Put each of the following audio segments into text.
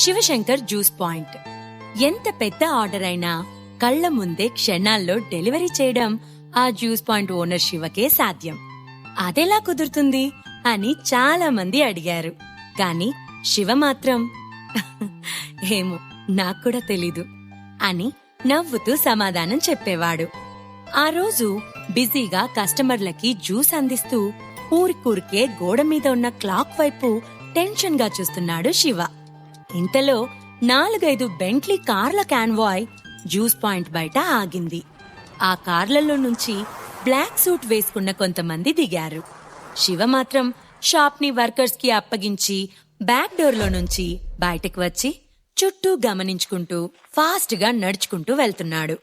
Shivshankar juice point. ఎంత పెద్ద order అయినా కళ్ళ ముందే క్షణాల్లో డెలివరీ చేయడం ఆ జ్యూస్ పాయింట్ ఓనర్ శివకే సాధ్యం. అదెలా కుదురుతుంది? అని చాలా మంది అడిగారు. కాని శివ మాత్రం ఏమో నాకు కూడా తెలీదు అని నవ్వుతూ సమాధానం చెప్పేవాడు. ఆ రోజు బిజీగా కస్టమర్లకి జ్యూస్ అందిస్తూ ఊరికూరికే గోడ మీద ఉన్న క్లాక్ వైపు టెన్షన్గా చూస్తున్నాడు శివ. ఇంతలో నాలుగైదు బెంట్లీ కార్ల కాన్వాయ్ జ్యూస్ పాయింట్ బయట ఆగింది. ఆ కార్లలో నుంచి బ్లాక్ సూట్ వేసుకున్న కొంతమంది దిగారు. శివ మాత్రం షాప్ని వర్కర్స్కి వర్కర్స్కి అప్పగించి బ్యాక్ డోర్లో నుంచి బయటకు వచ్చి చుట్టూ గమనించుకుంటూ ఫాస్ట్గా నడుచుకుంటూ వెళ్తున్నాడు.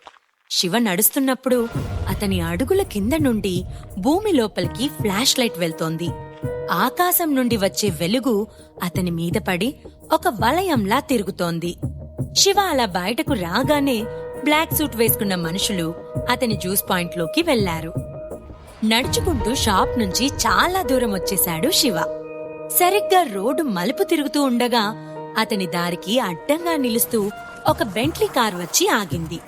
శివ నడుస్తున్నప్పుడు అతని అడుగుల కింద నుండి భూమి లోపలికి ఫ్లాష్ లైట్ వెళ్తోంది. ఆకాశం నుండి వచ్చే వెలుగు అతని మీద పడి ఒక వలయంలా తిరుగుతోంది. శివ అలా బయటకు రాగానే బ్లాక్ సూట్ వేసుకున్న మనుషులు అతని జ్యూస్ పాయింట్లోకి వెళ్ళారు నడుచుకుంటూ షాప్ నుంచి చాలా దూరం వచ్చేశాడు శివ. సరిగ్గా రోడ్డు మలుపు తిరుగుతూ ఉండగా అతని దారికి అడ్డంగా నిలుస్తూ ఒక బెంట్లీ కార్ వచ్చి ఆగింది.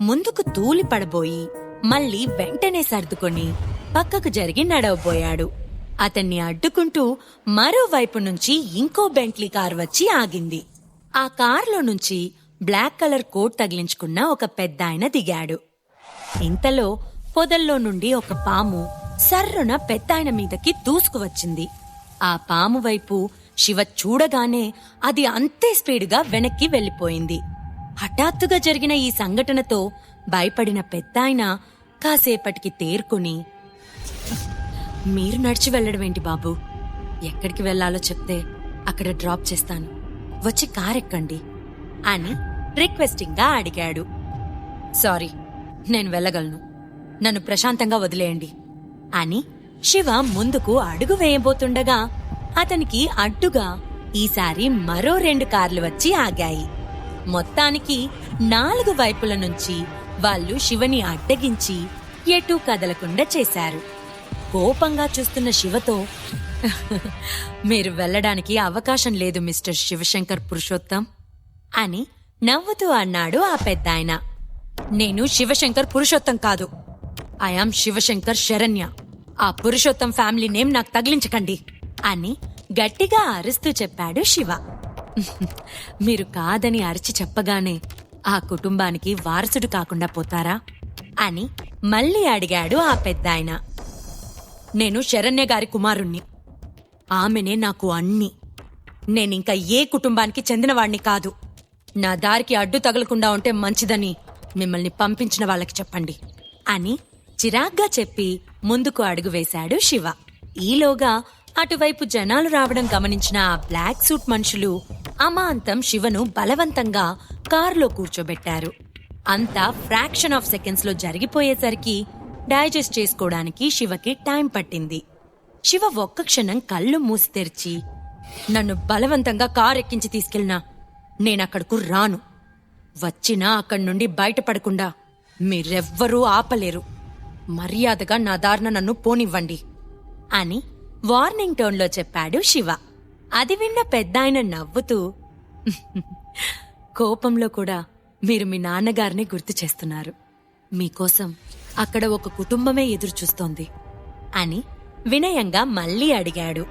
ముందుకు తూలి పడబోయి మళ్ళీ వెంటనే సర్దుకొని పక్కకు జరిగి నడవబోయాడు. అతన్ని అడ్డుకుంటూ మరోవైపు నుంచి ఇంకో బెంట్లీ కార్ వచ్చి ఆగింది. ఆ కార్లో నుంచి బ్లాక్ కలర్ కోట్ తగిలించుకున్న ఒక పెద్దాయన దిగాడు. ఇంతలో పొదల్లో నుండి ఒక పాము సర్రున పెద్దాయన మీదకి దూసుకువచ్చింది ఆ పాము వైపు శివ చూడగానే అది అంతే స్పీడుగా వెనక్కి వెళ్ళిపోయింది హఠాత్తుగా జరిగిన ఈ సంఘటనతో భయపడిన పెద్దాయన కాసేపటికి తేరుకుని మీరు నడిచి వెళ్ళడమేంటి బాబు? ఎక్కడికి వెళ్ళాలో చెప్తే అక్కడ డ్రాప్ చేస్తాను. వచ్చి కారెక్కండి అని రిక్వెస్టింగ్గా అడిగాడు. సారీ నేను వెళ్ళగలను. నన్ను ప్రశాంతంగా వదిలేయండి అని శివ ముందుకు అడుగు వేయబోతుండగా అతనికి అడ్డుగా ఈసారి మరో రెండు కార్లు వచ్చి ఆగాయి. మొత్తానికి నాలుగు వైపుల నుంచి వాళ్ళు శివని అడ్డగించి ఎటూ కదలకుండా చేశారు. కోపంగా చూస్తున్న శివతో మీరు వెళ్ళడానికి అవకాశం లేదు మిస్టర్ శివశంకర్ పురుషోత్తం అని నవ్వుతూ అన్నాడు ఆ పెద్దాయన. నేను శివశంకర్ పురుషోత్తం కాదు. I am Shivashankar Saranya. ఆ పురుషోత్తం ఫ్యామిలీ నేమ్ నాకు తగిలించకండి అని గట్టిగా అరుస్తూ చెప్పాడు శివ. మీరు కాదని అరిచి చెప్పగానే ఆ కుటుంబానికి వారసుడు కాకుండా పోతారా అని మళ్ళీ అడిగాడు ఆ పెద్దాయన. నేను శరణ్య గారి కుమారుణ్ణి. ఆమెనే నాకు అన్ని. నేనింక ఏ కుటుంబానికి చెందినవాణ్ణి కాదు. నా దారికి అడ్డు తగలకుండా ఉంటే మంచిదని మిమ్మల్ని పంపించిన వాళ్ళకి చెప్పండి. అని చిరాగ్గా చెప్పి ముందుకు అడుగు వేశాడు శివ. ఈలోగా అటువైపు జనాలు రావడం గమనించిన ఆ బ్లాక్ సూట్ మనుషులు అమాంతం శివను బలవంతంగా కారులో కూర్చోబెట్టారు. అంతా ఫ్రాక్షన్ ఆఫ్ సెకండ్స్లో జరిగిపోయేసరికి డైజెస్ట్ చేసుకోవడానికి శివకి టైం పట్టింది. శివ ఒక్క క్షణం కళ్ళు మూసి తెరిచి నన్ను బలవంతంగా కారు ఎక్కించి తీసుకెళ్ళినా నేనక్కడకు రాను. వచ్చినా అక్కడి నుండి బయటపడకుండా మీరెవ్వరూ ఆపలేరు. మర్యాదగా నా దారిన నన్ను పోనివ్వండి. అని వార్నింగ్ టోన్లో చెప్పాడు శివ. అది విన్న పెద్దాయన నవ్వుతూ కోపంలో కూడా మీరు మీ నాన్నగారిని గుర్తు చేస్తున్నారు. మీకోసం అక్కడ ఒక కుటుంబమే ఎదురుచూస్తోంది. అని వినయంగా మళ్ళీ అడిగాడు.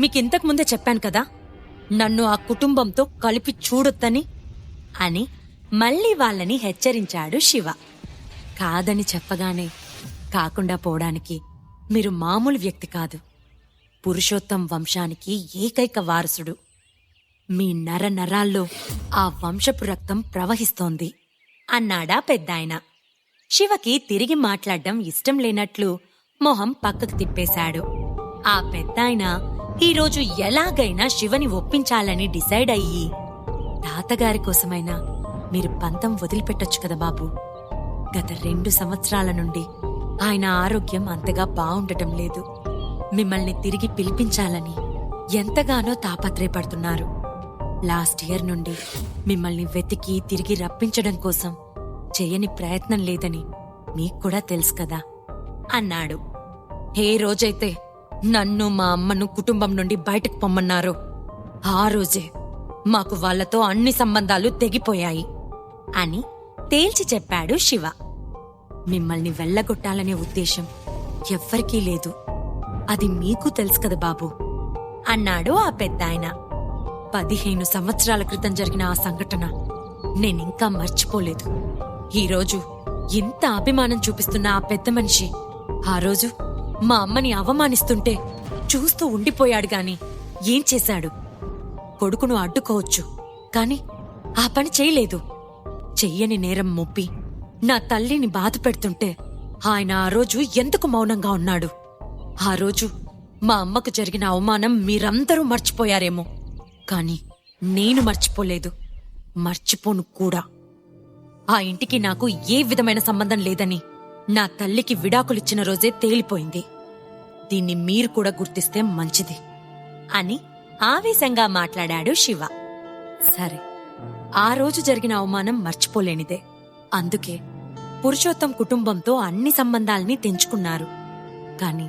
మీకింతకు ముందే చెప్పాను కదా నన్ను ఆ కుటుంబంతో కలిపి చూడొద్దని? అని మళ్ళీ వాళ్ళని హెచ్చరించాడు శివ. కాదని చెప్పగానే కాకుండా పోవడానికి మీరు మామూలు వ్యక్తి కాదు. పురుషోత్తం వంశానికి ఏకైక వారసుడు. మీ నర నరాల్లో ఆ వంశపు రక్తం ప్రవహిస్తోంది అన్నాడా పెద్దాయన. శివకి తిరిగి మాట్లాడడం ఇష్టం లేనట్లు మొహం పక్కకు తిప్పేశాడు. ఆ పెద్దాయన ఈరోజు ఎలాగైనా శివని ఒప్పించాలని డిసైడ్ అయ్యి తాతగారి కోసమైనా మీరు పంతం వదిలిపెట్టొచ్చు కదా బాబు. గత రెండు సంవత్సరాల నుండి ఆయన ఆరోగ్యం అంతగా బాగుండటం లేదు. మిమ్మల్ని తిరిగి పిలిపించాలని ఎంతగానో తాపత్రయపడుతున్నారు. లాస్ట్ ఇయర్ నుండి మిమ్మల్ని వెతికి తిరిగి రప్పించడం కోసం చేయని ప్రయత్నం లేదని మీకు కూడా తెలుసు కదా అన్నాడు. ఏ రోజైతే నన్ను మా అమ్మను కుటుంబం నుండి బయటకు పొమ్మన్నారో ఆ రోజే మాకు వాళ్ళతో అన్ని సంబంధాలు తెగిపోయాయి అని తేల్చి చెప్పాడు శివ. మిమ్మల్ని వెళ్ళగొట్టాలనే ఉద్దేశం ఎవ్వరికీ లేదు. అది మీకు తెలుసు కదా బాబు అన్నాడు ఆ పెద్దాయన. పదిహేను సంవత్సరాల క్రితం జరిగిన ఆ సంఘటన నేనింకా మర్చిపోలేదు. ఈరోజు ఇంత అభిమానం చూపిస్తున్న ఆ పెద్ద మనిషి. ఆ రోజు మా అమ్మని అవమానిస్తుంటే చూస్తూ ఉండిపోయాడు గాని ఏం చేశాడు? కొడుకును అడ్డుకోవచ్చు. కాని ఆ పని చేయలేదు. చెయ్యని నేరం మొప్పి నా తల్లిని బాధ పెడుతుంటే ఆయన ఆ రోజు ఎందుకు మౌనంగా ఉన్నాడు? ఆ రోజు మా అమ్మకు జరిగిన అవమానం మీరందరూ మర్చిపోయారేమో. కాని నేను మర్చిపోలేదు. మర్చిపోను కూడా. ఆ ఇంటికి నాకు ఏ విధమైన సంబంధం లేదని నా తల్లికి విడాకులిచ్చిన రోజే తేలిపోయింది. దీన్ని మీరు కూడా గుర్తిస్తే మంచిది. అని ఆవేశంగా మాట్లాడాడు శివ. సరే ఆ రోజు జరిగిన అవమానం మర్చిపోలేనిదే. అందుకే పురుషోత్తం కుటుంబంతో అన్ని సంబంధాల్ని తెంచుకున్నారు. కాని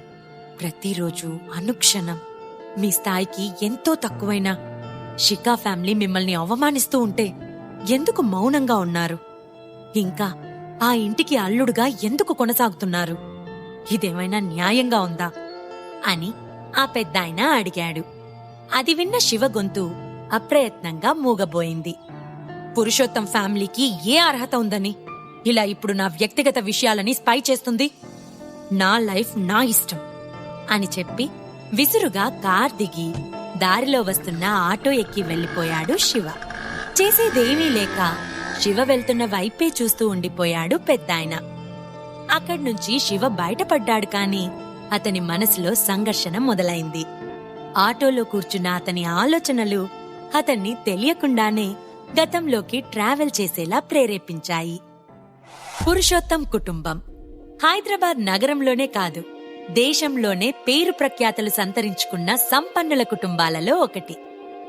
ప్రతిరోజు అనుక్షణం మీ స్థాయికి ఎంతో తక్కువైనా షికా ఫ్యామిలీ మిమ్మల్ని అవమానిస్తూ ఉంటే ఎందుకు మౌనంగా ఉన్నారు? ఇంకా ఆ ఇంటికి అల్లుడుగా ఎందుకు కొనసాగుతున్నారు? ఇదేమైనా న్యాయంగా ఉందా? అని ఆ పెద్దాయన అడిగాడు. అది విన్న శివ గొంతు అప్రయత్నంగా మూగబోయింది. పురుషోత్తం ఫ్యామిలీకి ఏ అర్హత ఉందని? ఇలా ఇప్పుడు నా వ్యక్తిగత విషయాలని స్పై చేస్తుంది? నా లైఫ్ నా ఇష్టం అని చెప్పి విసురుగా కార్ దిగి దారిలో వస్తున్న ఆటో ఎక్కి వెళ్ళిపోయాడు శివ. చేసేదేమీ లేక శివ వెళ్తున్న వైపే చూస్తూ ఉండిపోయాడు పెద్దాయన. అక్కడ్నుంచి శివ బయటపడ్డాడు కాని అతని మనసులో సంఘర్షణ మొదలైంది. ఆటోలో కూర్చున్న అతని ఆలోచనలు అతన్ని తెలియకుండానే గతంలోకి ట్రావెల్ చేసేలా ప్రేరేపించాయి. పురుషోత్తం కుటుంబం. హైదరాబాద్ నగరంలోనే కాదు దేశంలోనే పేరు ప్రఖ్యాతలు సంతరించుకున్న సంపన్నుల కుటుంబాలలో ఒకటి.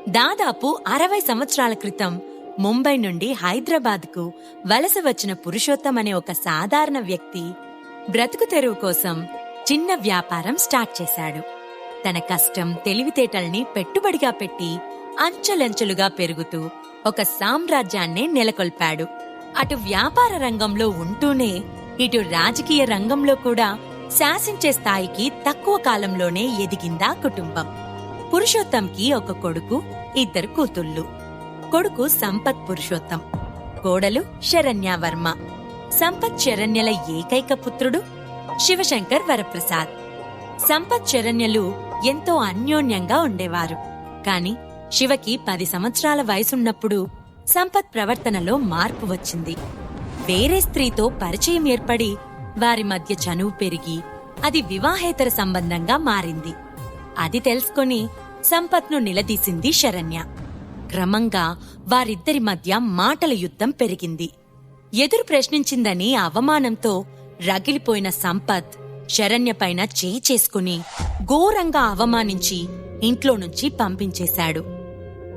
దాదాపు అరవై సంవత్సరాల క్రితం ముంబై నుండి హైదరాబాద్కు వలస వచ్చిన పురుషోత్తం అనే ఒక సాధారణ వ్యక్తి బ్రతుకు తెరువు కోసం చిన్న వ్యాపారం స్టార్ట్ చేశాడు. తన కష్టం తెలివితేటల్ని పెట్టుబడిగా పెట్టి అంచెలంచెలుగా పెరుగుతూ ఒక సామ్రాజ్యాన్నే నెలకొల్పాడు. అటు వ్యాపార రంగంలో ఉంటూనే ఇటు రాజకీయ రంగంలో కూడా శాసించే స్థాయికి తక్కువ కాలంలోనే ఎదిగిందా కుటుంబం. పురుషోత్తంకి ఒక కొడుకు ఇద్దరు కూతుళ్ళు. కొడుకు సంపత్ పురుషోత్తం. కోడలు శరణ్యవర్మ. సంపత్ శరణ్యల ఏకైక పుత్రుడు శివశంకర్ వరప్రసాద్. సంపత్ శరణ్యలు ఎంతో అన్యోన్యంగా ఉండేవారు. కాని శివకి పది సంవత్సరాల వయసున్నప్పుడు సంపత్ ప్రవర్తనలో మార్పు వచ్చింది. వేరే స్త్రీతో పరిచయం ఏర్పడి వారి మధ్య చనువు పెరిగి అది వివాహేతర సంబంధంగా మారింది. అది తెలుసుకొని సంపత్ను నిలదీసింది శరణ్య. క్రమంగా వారిద్దరి మధ్య మాటల యుద్ధం పెరిగింది. ఎదురు ప్రశ్నించిందని అవమానంతో రగిలిపోయిన సంపత్ శరణ్యపైన చేయి చేసుకుని ఘోరంగా అవమానించి ఇంట్లో నుంచి పంపించేశాడు.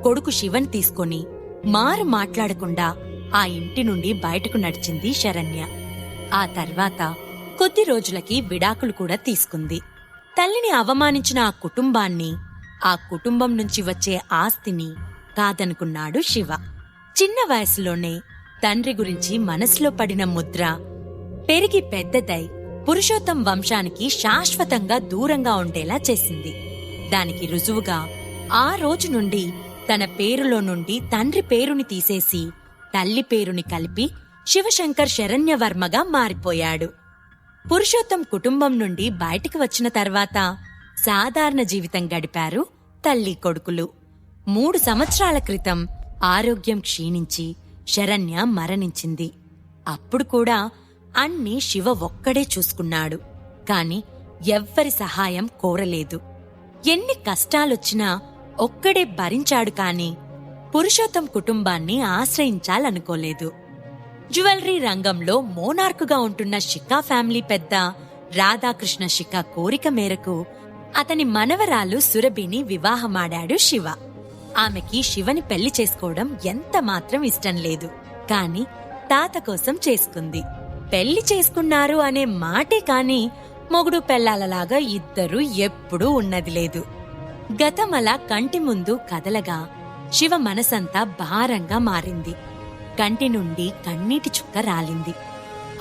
కొడుకు శివన్ తీసుకొని మారు మాట్లాడకుండా ఆ ఇంటి నుండి బయటకు నడిచింది శరణ్య. ఆ తర్వాత కొద్ది రోజులకి విడాకులు కూడా తీసుకుంది. తల్లిని అవమానించిన ఆ కుటుంబాన్ని ఆ కుటుంబం నుంచి వచ్చే ఆస్తిని కాదనుకున్నాడు శివ. చిన్న వయసులోనే తండ్రి గురించి మనసులో పడిన ముద్ర పెరిగి పెద్దదై పురుషోత్తం వంశానికి శాశ్వతంగా దూరంగా ఉండేలా చేసింది. దానికి రుజువుగా ఆ రోజు నుండి తన పేరులో నుండి తండ్రి పేరుని తీసేసి తల్లి పేరుని కలిపి శివశంకర్ శరణ్యవర్మగా మారిపోయాడు. పురుషోత్తం కుటుంబం నుండి బయటికి వచ్చిన తర్వాత సాధారణ జీవితం గడిపారు తల్లి కొడుకులు. మూడు సంవత్సరాల క్రితం ఆరోగ్యం క్షీణించి శరణ్య మరణించింది. అప్పుడు కూడా అన్ని శివ ఒక్కడే చూసుకున్నాడు. కాని ఎవ్వరి సహాయం కోరలేదు. ఎన్ని కష్టాలొచ్చినా ఒక్కడే భరించాడు కాని పురుషోత్తం కుటుంబాన్ని ఆశ్రయించాలనుకోలేదు. జ్యువెలరీ రంగంలో మోనార్కుగా ఉంటున్న షికా ఫ్యామిలీ పెద్ద రాధాకృష్ణ షికా కోరిక మేరకు అతని మనవరాలు సురభిని వివాహమాడాడు శివ. ఆమెకి శివని పెళ్ళి చేసుకోవడం ఎంత మాత్రం ఇష్టం లేదు. కాని తాత కోసం చేసుకుంది. పెళ్ళి చేసుకున్నారు అనే మాటే కాని మొగుడు పెళ్ళాలలాగా ఇద్దరూ ఎప్పుడూ ఉన్నది లేదు. గతమలా కంటి ముందు కదలగా శివ మనసంతా భారంగా మారింది. కంటి నుండి కన్నీటి చుక్క రాలింది.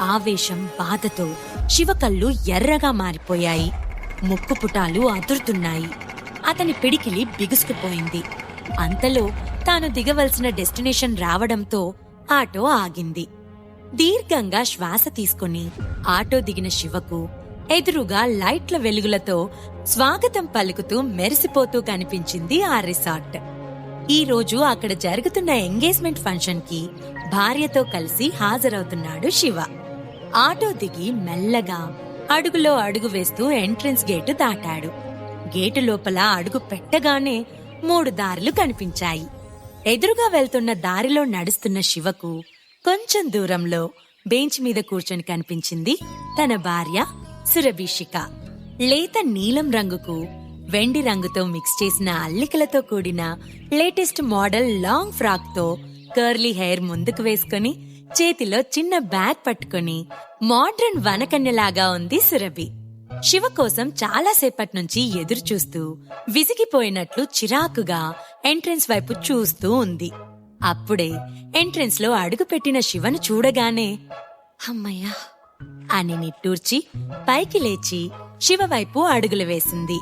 ఆవేశం బాధతో శివ కళ్ళు ఎర్రగా మారిపోయాయి. ముక్కు పుటాలు అదురుతున్నాయి. అతని పిడికిలి బిగుసుకుపోయింది. అంతలో తాను దిగవలసిన డెస్టినేషన్ రావడంతో ఆటో ఆగింది. దీర్ఘంగా శ్వాస తీసుకుని ఆటో దిగిన శివకు ఎదురుగా లైట్ల వెలుగులతో స్వాగతం పలుకుతూ మెరిసిపోతూ కనిపించింది ఆ రిసార్ట్. ఈ రోజు అక్కడ జరుగుతున్న ఎంగేజ్మెంట్ ఫంక్షన్కి భార్యతో కలిసి హాజరవుతున్నాడు శివ. ఆటో దిగి మెల్లగా అడుగులో అడుగు వేస్తూ ఎంట్రన్స్ గేటు దాటాడు. గేటు లోపల అడుగు పెట్టగానే మూడు దారులు కనిపించాయి. ఎదురుగా వెళ్తున్న దారిలో నడుస్తున్న శివకు కొంచెం దూరంలో బెంచ్ మీద కూర్చొని కనిపించింది తన భార్య సురభిషిక. లేత నీలం రంగుకు వెండి రంగుతో మిక్స్ చేసిన అల్లికలతో కూడిన లేటెస్ట్ మోడల్ లాంగ్ ఫ్రాక్తో కర్లీ హెయిర్ ముందుకు వేసుకొని చేతిలో చిన్న బ్యాగ్ పట్టుకొని మోడ్రన్ వనకన్యలాగా ఉంది సురభి. శివ కోసం చాలాసేపటి నుంచి ఎదురు చూస్తూ విసిగిపోయినట్లు చిరాకుగా ఎంట్రెన్స్ వైపు చూస్తూ ఉంది. అప్పుడే ఎంట్రెన్స్లో అడుగుపెట్టిన శివను చూడగానే అమ్మయ్యా అని నిట్టూర్చి పైకి లేచి శివ వైపు అడుగులు వేసింది.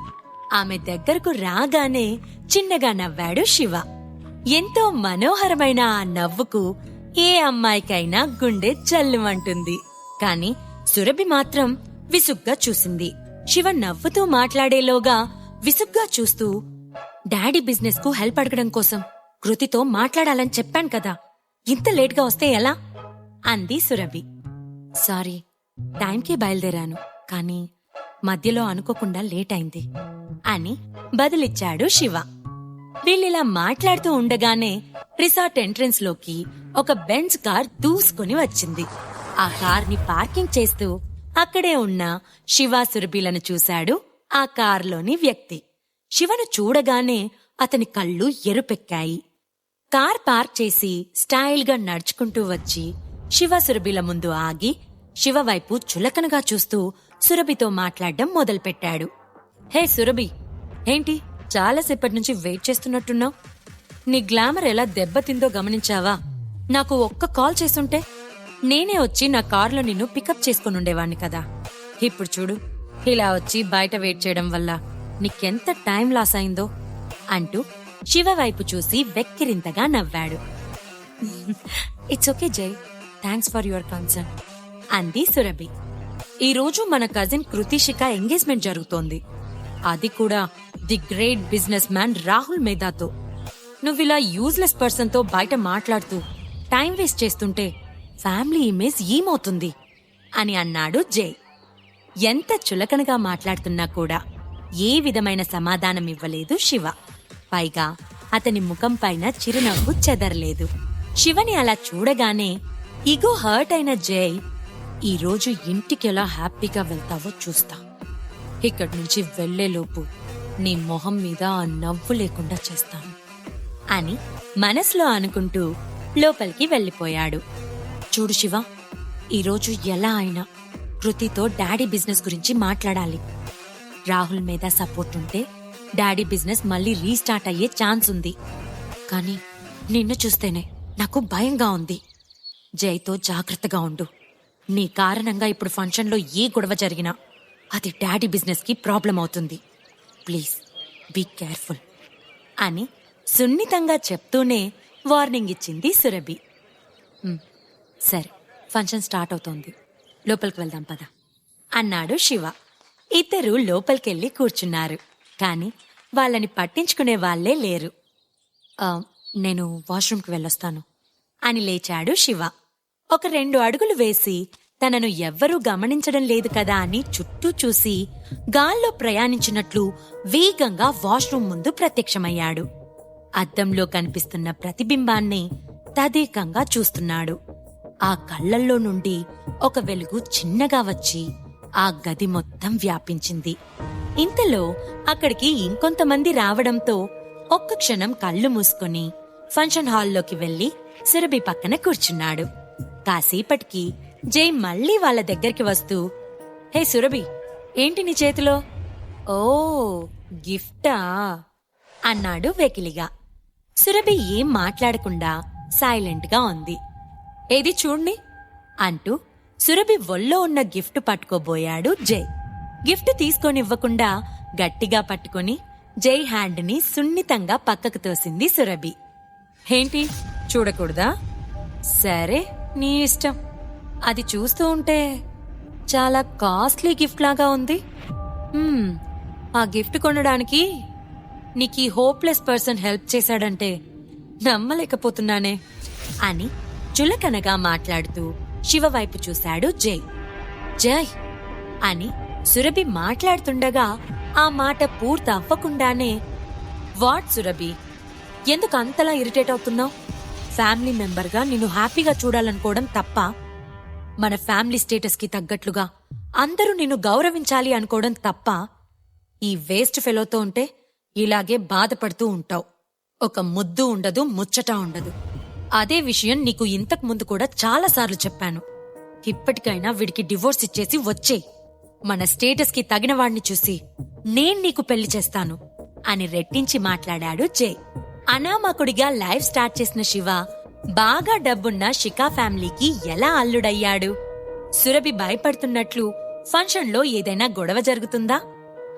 ఆమె దగ్గరకు రాగానే చిన్నగా నవ్వాడు శివ. ఎంతో మనోహరమైన ఆ నవ్వుకు ఏ అమ్మాయికైనా గుండె జల్లుమంటుంది. కాని సురభి మాత్రం విసుగ్గా చూసింది. శివ నవ్వుతూ మాట్లాడేలోగా విసుగ్గా చూస్తూ డాడీ బిజినెస్కు హెల్ప్ అడగడం కోసం కృతితో మాట్లాడాలని చెప్పాను కదా. ఇంత లేట్గా వస్తే ఎలా? అంది సురభి. సారీ టైంకి బయలుదేరాను కానీ మధ్యలో అనుకోకుండా లేట్ అయింది అని బదిలిచ్చాడు శివ. వీళ్ళిలా మాట్లాడుతూ ఉండగానే రిసార్ట్ ఎంట్రన్స్లోకి ఒక బెంచ్ కార్ దూసుకుని వచ్చింది. ఆ కార్ని పార్కింగ్ చేస్తూ అక్కడే ఉన్న శివాసురభిలను చూశాడు ఆ కార్లోని వ్యక్తి. శివను చూడగానే అతని కళ్ళు ఎరుపెక్కాయి. కార్ పార్క్ చేసి స్టైల్గా నడుచుకుంటూ వచ్చి శివ సురభిల ముందు ఆగి శివ వైపు చులకనగా చూస్తూ సురభితో మాట్లాడడం మొదలుపెట్టాడు. హే సురభి ఏంటి చాలాసేపటి నుంచి వెయిట్ చేస్తున్నట్టున్నావు? నీ గ్లామర్ ఎలా దెబ్బతిందో గమనించావా? నాకు ఒక్క కాల్ చేసుంటే నేనే వచ్చి నా కారులో నిన్ను పికప్ చేసుకుని ఉండేవాణ్ణి కదా. ఇప్పుడు చూడు ఇలా వచ్చి బయట వెయిట్ చేయడం వల్ల నీకెంత టైం లాస్ అయిందో అంటూ శివ వైపు చూసి వెక్కిరింతగా నవ్వాడు. It's okay Jai thanks for your concern అంది సురభి. ఈరోజు మన కజిన్ కృతిషిక ఎంగేజ్మెంట్ జరుగుతోంది. అది కూడా the great business man Rahul మేధాతో. నువ్విలా యూజ్లెస్ పర్సన్తో బయట మాట్లాడుతూ టైం వేస్ట్ చేస్తుంటే ఫ్యామిలీ ఇమేజ్ ఏమవుతుంది? అని అన్నాడు జై ఎంత చులకనగా మాట్లాడుతున్నా కూడా ఏ విధమైన సమాధానం ఇవ్వలేదు శివ. పైగా అతని ముఖం పైన చిరునవ్వు చెదరలేదు. శివని అలా చూడగానే ఇగో హర్ట్ అయిన జై ఈరోజు ఇంటికి ఎలా హ్యాపీగా వెళ్తావో చూస్తా. ఇక్కడి నుంచి వెళ్ళేలోపు నీ మొహం మీద ఆ నవ్వు లేకుండా చేస్తాను. అని మనసులో అనుకుంటూ లోపలికి వెళ్ళిపోయాడు. చూడు శివ ఈరోజు ఎలా అయినా కృతితో డాడీ బిజినెస్ గురించి మాట్లాడాలి. రాహుల్ మీద సపోర్ట్ ఉంటే డాడీ బిజినెస్ మళ్ళీ రీస్టార్ట్ అయ్యే ఛాన్స్ ఉంది. కానీ నిన్ను చూస్తేనే నాకు భయంగా ఉంది. జైతో జాగ్రత్తగా ఉండు. నీ కారణంగా ఇప్పుడు ఫంక్షన్లో ఏ గొడవ జరిగినా అది డాడీ బిజినెస్కి ప్రాబ్లం అవుతుంది. ప్లీజ్ బీ కేర్ఫుల్ అని సున్నితంగా చెప్తూనే వార్నింగ్ ఇచ్చింది సురభి. సరే ఫంక్షన్ స్టార్ట్ అవుతోంది. లోపలికి వెళ్దాం పద. అన్నాడు శివ. ఇద్దరు లోపలికెళ్ళి కూర్చున్నారు. కానీ వాళ్ళని పట్టించుకునే వాళ్ళే లేరు. నేను వాష్రూమ్కి వెళ్ళొస్తాను అని లేచాడు శివ. ఒక రెండు అడుగులు వేసి తనను ఎవ్వరూ గమనించడం లేదు కదా అని చుట్టూ చూసి గాల్లో ప్రయాణించినట్లు వేగంగా వాష్రూమ్ ముందు ప్రత్యక్షమయ్యాడు. అద్దంలో కనిపిస్తున్న ప్రతిబింబాన్ని తదేకంగా చూస్తున్నాడు. ఆ కళ్ళల్లో నుండి ఒక వెలుగు చిన్నగా వచ్చి ఆ గది మొత్తం వ్యాపించింది. ఇంతలో అక్కడికి ఇంకొంతమంది రావడంతో ఒక్క క్షణం కళ్ళు మూసుకొని ఫంక్షన్ హాల్లోకి వెళ్ళి సురభి పక్కన కూర్చున్నాడు. కాసేపటికి జై మళ్ళీ వాళ్ళ దగ్గరికి వస్తూ హే సురభి ఏంటి నీ చేతిలో? ఓ గిఫ్టా? అన్నాడు వెకిలిగా. సురభి ఏం మాట్లాడకుండా సైలెంట్గా ఉంది. ఏది చూడ్ని? అంటూ సురభి ఒళ్ళో ఉన్న గిఫ్ట్ పట్టుకోబోయాడు జై. గిఫ్ట్ తీసుకొనివ్వకుండా గట్టిగా పట్టుకొని జై హ్యాండ్ని సున్నితంగా పక్కకు తోసింది సురభి. ఏంటి? చూడకూడదా? సరే నీ ఇష్టం. అది చూస్తూ ఉంటే చాలా కాస్ట్లీ గిఫ్ట్ లాగా ఉంది. ఆ గిఫ్ట్ కొనడానికి నీకు ఈ హోప్లెస్ పర్సన్ హెల్ప్ చేశాడంటే నమ్మలేకపోతున్నానే. అని చులకనగా మాట్లాడుతూ శివ వైపు చూశాడు జై జై అని సురభి మాట్లాడుతుండగా ఆ మాట పూర్తి అవ్వకుండానే వాట్ సురభి ఎందుకు అంతలా ఇరిటేట్ అవుతున్నావు? ఫ్యామిలీ మెంబర్గా నిన్ను హ్యాపీగా చూడాలనుకోవడం తప్ప మన ఫ్యామిలీ స్టేటస్కి తగ్గట్లుగా అందరూ నిన్ను గౌరవించాలి అనుకోవడం తప్ప ఈ వేస్ట్ ఫెలోతో ఉంటే ఇలాగే బాధపడుతూ ఉంటావు. ఒక ముద్దు ఉండదు ముచ్చట ఉండదు. అదే విషయం నీకు ఇంతకు ముందు కూడా చాలా సార్లు చెప్పాను. ఇప్పటికైనా వీడికి డివోర్స్ ఇచ్చేసి వచ్చే. మన స్టేటస్కి తగిన వాణ్ణి చూసి నేను నీకు పెళ్ళి చేస్తాను అని రెట్టించి మాట్లాడాడు జై. అనామకుడిగా లైఫ్ స్టార్ట్ చేసిన శివ బాగా డబ్బున్న షికా ఫ్యామిలీకి ఎలా అల్లుడయ్యాడు? సురభి భయపడుతున్నట్లు ఫంక్షన్లో ఏదైనా గొడవ జరుగుతుందా?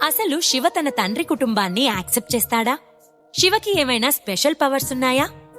అసలు శివ తన తండ్రి కుటుంబాన్ని యాక్సెప్ట్ చేస్తాడా? శివకి ఏమైనా స్పెషల్ పవర్స్ ఉన్నాయా?